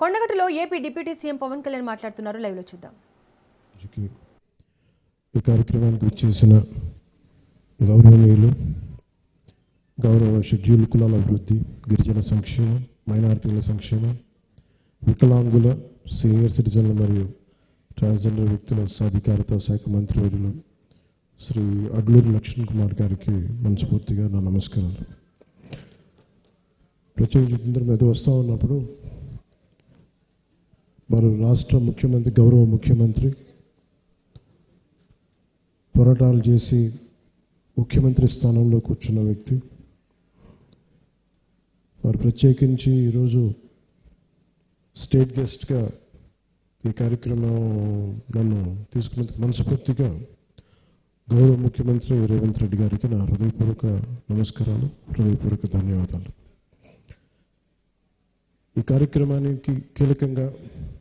కొండగట్టులో AP deputy CM Pawan Kalyan మాట్లాడుతున్నారు. లైవ్లో చూద్దాం. ఈ కార్యక్రమానికి వచ్చేసిన గౌరవనీయులు గౌరవ షెడ్యూల్ కులాల అభివృద్ధి గిరిజన సంక్షేమం మైనారిటీల సంక్షేమం వికలాంగుల సీనియర్ సిటిజన్లు మరియు ట్రాన్స్జెండర్ వ్యక్తుల సాధికారత శాఖ మంత్రివర్యులు శ్రీ అడ్లూరి లక్ష్మణ్ కుమార్ గారికి మనస్ఫూర్తిగా నా నమస్కారాలు. ప్రత్యేకించి ఇందరం మీద వస్తూ ఉన్నప్పుడు వారు రాష్ట్ర ముఖ్యమంత్రి గౌరవ ముఖ్యమంత్రి పోరాటాలు చేసి ముఖ్యమంత్రి స్థానంలో కూర్చున్న వ్యక్తి. వారు ప్రత్యేకించి ఈరోజు స్టేట్ గెస్ట్గా ఈ కార్యక్రమం నన్ను తీసుకున్నందుకు మనస్ఫూర్తిగా గౌరవ ముఖ్యమంత్రి రేవంత్ రెడ్డి గారికి నా హృదయపూర్వక నమస్కారాలు హృదయపూర్వక ధన్యవాదాలు. ఈ కార్యక్రమానికి కీలకంగా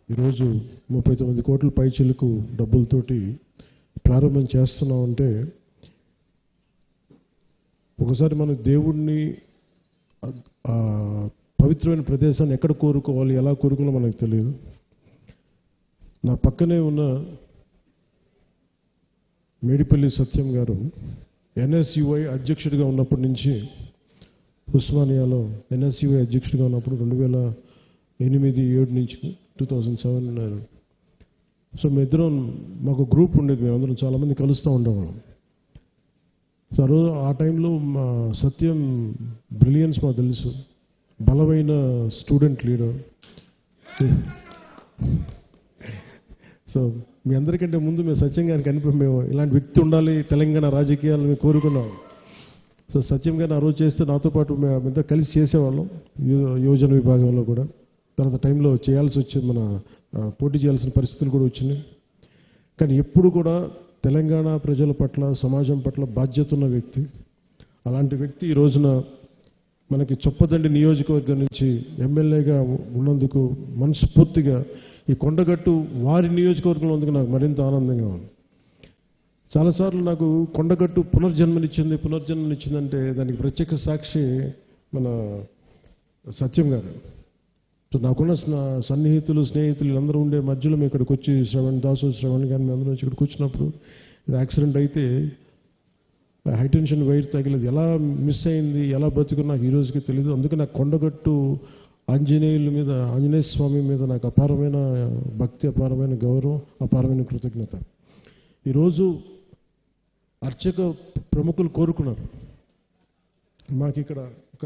ఈరోజు ముప్పై తొమ్మిది కోట్ల పైచిలకు డబ్బులతోటి ప్రారంభం చేస్తున్నామంటే ఒకసారి మన దేవుణ్ణి పవిత్రమైన ప్రదేశాన్ని ఎక్కడ కోరుకోవాలి ఎలా కోరుకోవాలో మనకు తెలియదు. నా పక్కనే ఉన్న మేడిపల్లి సత్యం గారు ఎన్ఎస్యుఐ అధ్యక్షుడిగా ఉన్నప్పటి నుంచి ఉస్మానియాలో ఎన్ఎస్యుఐ అధ్యక్షుడిగా ఉన్నప్పుడు రెండు వేల ఎనిమిది ఏడు నుంచి టూ థౌజండ్ సెవెన్ సో మేమిద్దరం మాకు గ్రూప్ ఉండేది మేమందరం చాలామంది కలుస్తూ ఉండేవాళ్ళం. సో ఆ రోజు ఆ టైంలో మా సత్యం బ్రిలియన్స్ మాకు తెలుసు. బలమైన స్టూడెంట్ లీడర్. సో మీ అందరికంటే ముందు మేము సత్యం గారికి అనిపి మేము ఇలాంటి వ్యక్తి ఉండాలి తెలంగాణ రాజకీయాలను మేము కోరుకున్నాం. సో సత్యం గారిని ఆ రోజు చేస్తే నాతో పాటు మేమంతా కలిసి చేసేవాళ్ళం యో- యోజన విభాగంలో కూడా. తర్వాత టైంలో చేయాల్సి వచ్చింది మన పోటీ చేయాల్సిన పరిస్థితులు కూడా వచ్చినాయి. కానీ ఎప్పుడు కూడా తెలంగాణ ప్రజల పట్ల సమాజం పట్ల బాధ్యత ఉన్న వ్యక్తి అలాంటి వ్యక్తి ఈ రోజున మనకి చొప్పదండి నియోజకవర్గం నుంచి ఎమ్మెల్యేగా ఉన్నందుకు మనస్ఫూర్తిగా ఈ కొండగట్టు వారి నియోజకవర్గంలో ఉన్నందుకు నాకు మరింత ఆనందంగా ఉంది. చాలాసార్లు నాకు కొండగట్టు పునర్జన్మనిచ్చింది పునర్జన్మనిచ్చిందంటే దానికి ప్రత్యక్ష సాక్షి మన సత్యం గారు. నాకున్న సన్నిహితులు స్నేహితులు అందరూ ఉండే మధ్యలో మేము ఇక్కడికి వచ్చి శ్రవణ్ దాసు శ్రవణ్ గారిని మేము అందరం వచ్చి ఇక్కడికి వచ్చినప్పుడు యాక్సిడెంట్ అయితే హైటెన్షన్ వైర్ తగిలేదు. ఎలా మిస్ అయింది ఎలా బతుకుని నాకు ఈ రోజుకి తెలియదు అందుకే నాకు కొండగట్టు ఆంజనేయుల మీద ఆంజనేయ స్వామి మీద నాకు అపారమైన భక్తి అపారమైన గౌరవం అపారమైన కృతజ్ఞత. ఈరోజు అర్చక ప్రముఖులు కోరుకున్నారు. మాకు ఇక్కడ ఒక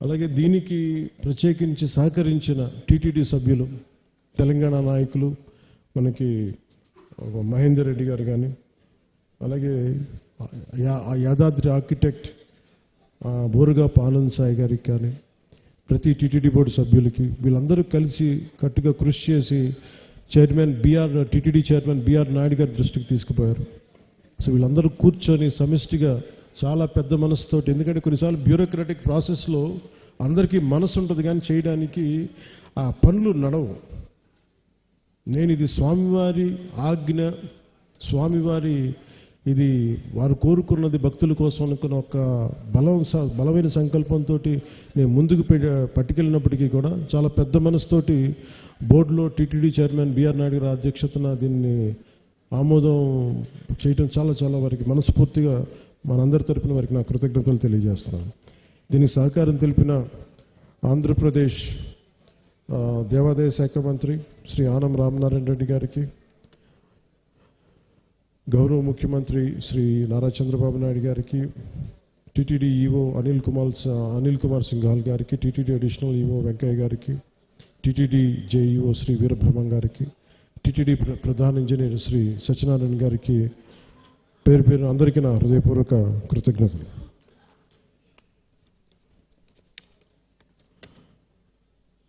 అలాగే దీనికి ప్రత్యేకించి సహకరించిన టీటీడీ సభ్యులు తెలంగాణ నాయకులు మనకి మహేందర్ రెడ్డి గారు కానీ అలాగే యా- ఆ యాదాద్రి ఆర్కిటెక్ట్ బోరుగా పాలన్ సాయి గారికి కానీ ప్రతి టీటీడీ బోర్డు సభ్యులకి వీళ్ళందరూ కలిసి కట్టుగా కృషి చేసి chairman BR TTD chairman BR Naidu గారి దృష్టికి తీసుకుపోయారు. సో వీళ్ళందరూ కూర్చొని సమిష్టిగా చాలా పెద్ద మనసుతోటి. ఎందుకంటే కొన్నిసార్లు బ్యూరోక్రాటిక్ ప్రాసెస్లో అందరికీ మనసు ఉంటుంది కానీ చేయడానికి ఆ పనులు నడవు. నేను ఇది స్వామివారి ఆజ్ఞ స్వామివారి ఇది వారు కోరుకున్నది భక్తుల కోసం అనుకున్న ఒక బలం స- బలమైన సంకల్పంతో నేను ముందుకు పట్టుకెళ్ళినప్పటికీ కూడా చాలా పెద్ద మనసుతోటి బోర్డులో టీటీడీ చైర్మన్ బీఆర్ నాయుడు గారి అధ్యక్షతన దీన్ని ఆమోదం చేయటం చాలా చాలా వారికి మనస్ఫూర్తిగా మనందరి తరపున వారికి నా కృతజ్ఞతలు తెలియజేస్తున్నాను. దీనికి సహకారం తెలిపిన ఆంధ్రప్రదేశ్ దేవాదాయ శాఖ మంత్రి శ్రీ ఆనం రామనారాయణ రెడ్డి గారికి గౌరవ ముఖ్యమంత్రి శ్రీ నారా చంద్రబాబు నాయుడు గారికి టీటీడీ ఈవో అనిల్ కుమార్ అనిల్ కుమార్ సింఘాల్ గారికి టీటీడీ అడిషనల్ ఈవో వెంకయ్య గారికి టీటీడీ జేఈఓ శ్రీ వీరబ్రహ్మం గారికి టీటీడీ ప్ర- ప్రధాన ఇంజనీర్ శ్రీ సత్యనారాయణ గారికి పేరు పేరు అందరికీ నా హృదయపూర్వక కృతజ్ఞతలు.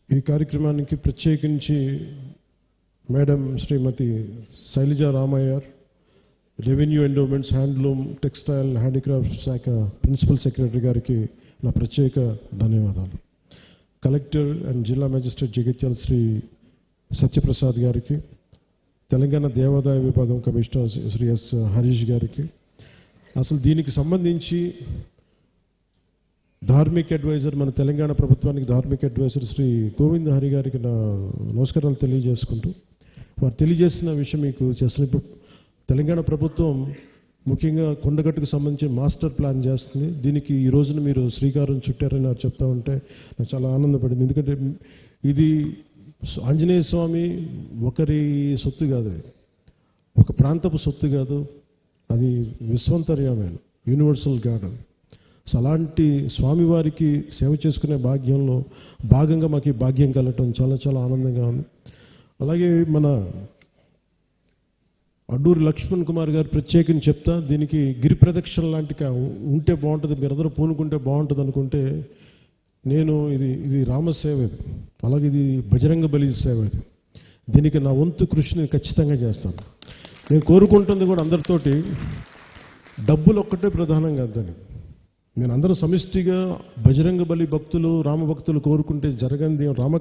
ఈ కార్యక్రమానికి ప్రత్యేకించి madam Shrimati Shailaja Ramaiyar revenue endowments handloom textile handicraft శాఖ ప్రిన్సిపల్ సెక్రటరీ గారికి నా ప్రత్యేక ధన్యవాదాలు. కలెక్టర్ అండ్ జిల్లా మేజిస్ట్రేట్ జగిత్యాల శ్రీ సత్యప్రసాద్ గారికి తెలంగాణ దేవాదాయ విభాగం కమిషనర్ శ్రీ ఎస్ హరీష్ గారికి. అసలు దీనికి సంబంధించి ధార్మిక అడ్వైజర్ మన తెలంగాణ ప్రభుత్వానికి ధార్మిక అడ్వైజర్ శ్రీ గోవింద్ హరి గారికి నా నమస్కారాలు తెలియజేసుకుంటూ వారు తెలియజేసిన విషయం మీకు చేస్తున్న ఇప్పుడు తెలంగాణ ప్రభుత్వం ముఖ్యంగా కొండగట్టుకు సంబంధించి మాస్టర్ ప్లాన్ చేస్తుంది. దీనికి ఈ రోజున మీరు శ్రీకారం చుట్టారని నాకు చెప్తా ఉంటే నాకు చాలా ఆనందపడింది. ఎందుకంటే ఇది ఆంజనేయ స్వామి ఒకరి సొత్తు కాదు. ఒక ప్రాంతపు సొత్తు కాదు. అది విశ్వంతర్యమైన. యూనివర్సల్ గాడ్ అది సో అలాంటి స్వామివారికి సేవ చేసుకునే భాగ్యంలో భాగంగా మాకు ఈ భాగ్యం కలగటం చాలా చాలా ఆనందంగా ఉంది. అలాగే మన అడ్డూరి లక్ష్మణ్ కుమార్ గారు ప్రత్యేకం చెప్తా దీనికి గిరి ప్రదక్షిణ లాంటి ఉంటే బాగుంటుంది మీరందరూ పూనుకుంటే బాగుంటుంది అనుకుంటే నేను ఇది ఇది రామసేవ ఇది. అలాగే ఇది బజరంగ బలి సేవ ఇది. దీనికి నా వంతు కృషిని ఖచ్చితంగా చేస్తాను. నేను కోరుకుంటుంది కూడా అందరితోటి డబ్బులు ఒక్కటే ప్రధానం కాదు దానికి. నేను అందరూ సమిష్టిగా బజరంగ బలి భక్తులు రామభక్తులు కోరుకుంటే జరగంది రామ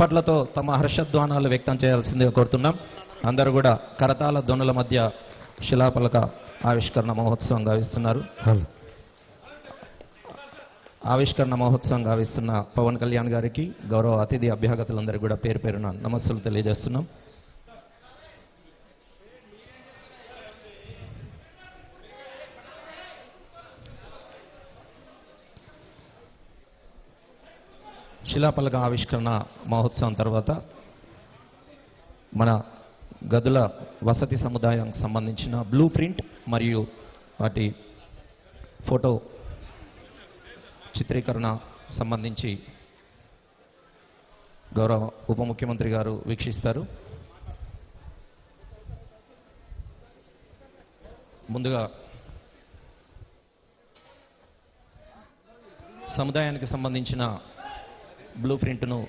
చప్పట్లతో తమ హర్షధ్వానాలు వ్యక్తం చేయాల్సిందిగా కోరుతున్నాం. అందరూ కూడా కరతాల ధ్వనుల మధ్య శిలాపలక ఆవిష్కరణ మహోత్సవం గావిస్తున్నారు. ఆవిష్కరణ మహోత్సవం గావిస్తున్న పవన్ కళ్యాణ్ గారికి గౌరవ అతిథి అభ్యాగతులందరికీ కూడా పేరు పేరున నమస్సులు తెలియజేస్తున్నాం. శిలాపలక ఆవిష్కరణ మహోత్సవం తర్వాత మన గదుల వసతి సముదాయానికి సంబంధించిన బ్లూ ప్రింట్ మరియు వాటి ఫోటో చిత్రీకరణ సంబంధించి గౌరవ ఉప ముఖ్యమంత్రి గారు వీక్షిస్తారు. ముందుగా సముదాయానికి సంబంధించిన బ్లూ ప్రింట్ను.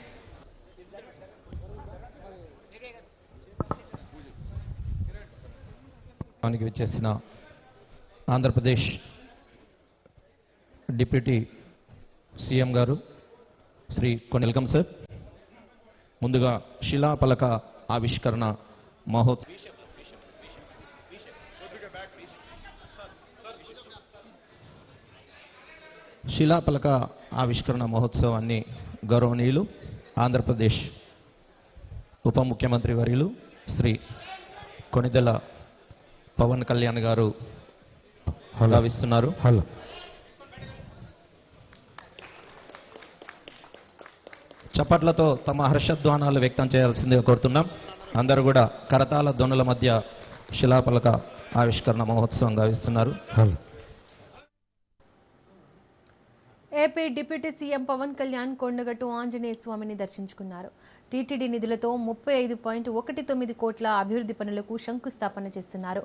దానికి వచ్చేసిన ఆంధ్రప్రదేశ్ డిప్యూటీ సీఎం గారు శ్రీ కొనెల్కమ్ సార్. ముందుగా శిలాపలక ఆవిష్కరణ మహోత్సవ శిలాపలక ఆవిష్కరణ మహోత్సవాన్ని గౌరవనీయులు ఆంధ్రప్రదేశ్ ఉప ముఖ్యమంత్రి వర్యులు శ్రీ కొనిదెల పవన్ కళ్యాణ్ గారు భావిస్తున్నారు. హలో. చప్పట్లతో తమ హర్షధ్వానాలు వ్యక్తం చేయాల్సిందిగా కోరుతున్నాం. అందరూ కూడా కరతాల ధ్వనుల మధ్య శిలాపలక ఆవిష్కరణ మహోత్సవం గావిస్తున్నారు. Hello. AP deputy CM Pawan Kalyan Kondagattu Anjaneya స్వామిని దర్శించుకున్నారు. టీటీడీ నిధులతో ముప్పై ఐదు పాయింట్ ఒకటి తొమ్మిది కోట్ల అభివృద్ధి పనులకు శంకుస్థాపన చేస్తున్నారు.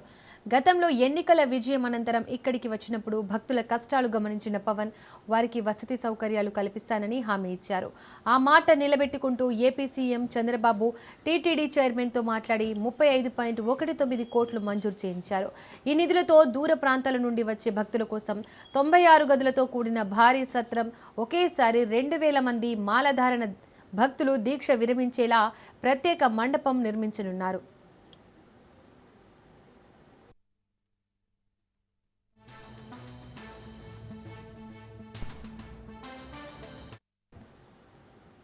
గతంలో ఎన్నికల విజయం అనంతరం ఇక్కడికి వచ్చినప్పుడు భక్తుల కష్టాలు గమనించిన పవన్ వారికి వసతి సౌకర్యాలు కల్పిస్తానని హామీ ఇచ్చారు. ఆ మాట నిలబెట్టుకుంటూ ఏపీ సీఎం చంద్రబాబు టీటీడీ చైర్మన్తో మాట్లాడి ముప్పై ఐదు పాయింట్ ఒకటి తొమ్మిది కోట్లు మంజూరు చేయించారు. ఈ నిధులతో దూర ప్రాంతాల నుండి వచ్చే భక్తుల కోసం తొంభై ఆరు గదులతో కూడిన భారీ సత్రం ఒకేసారి రెండు వేల మంది మాలధారణ భక్తులు దీక్ష విరమించేలా ప్రత్యేక మండపం నిర్మించనున్నారు.